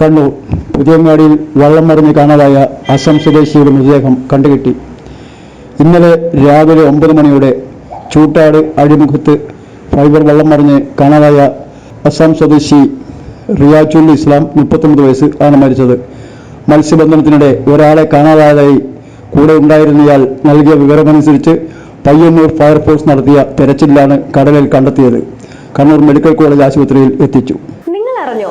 കണ്ണൂർ പുതിയങ്ങാടിയിൽ വള്ളം മറിഞ്ഞ് കാണാതായ അസം സ്വദേശിയുടെ മൃതദേഹം കണ്ടുകിട്ടി. ഇന്നലെ രാവിലെ ഒമ്പത് മണിയോടെ ചൂട്ടാട് അഴിമുഖത്ത് ഫൈബർ വള്ളം മറിഞ്ഞ് കാണാതായ അസം സ്വദേശി റിയാജുൽ ഇസ്ലാം മുപ്പത്തൊമ്പത് വയസ്സ് ആണ് മരിച്ചത്. മത്സ്യബന്ധനത്തിനിടെ ഒരാളെ കാണാതായതായി കൂടെ ഉണ്ടായിരുന്നയാൾ നൽകിയ വിവരമനുസരിച്ച് പയ്യന്നൂർ ഫയർഫോഴ്സ് നടത്തിയ തെരച്ചിലാണ് കടലിൽ കണ്ടെത്തിയത്. കണ്ണൂർ മെഡിക്കൽ കോളേജ് ആശുപത്രിയിൽ എത്തിച്ചു. നിങ്ങൾ അറിഞ്ഞോ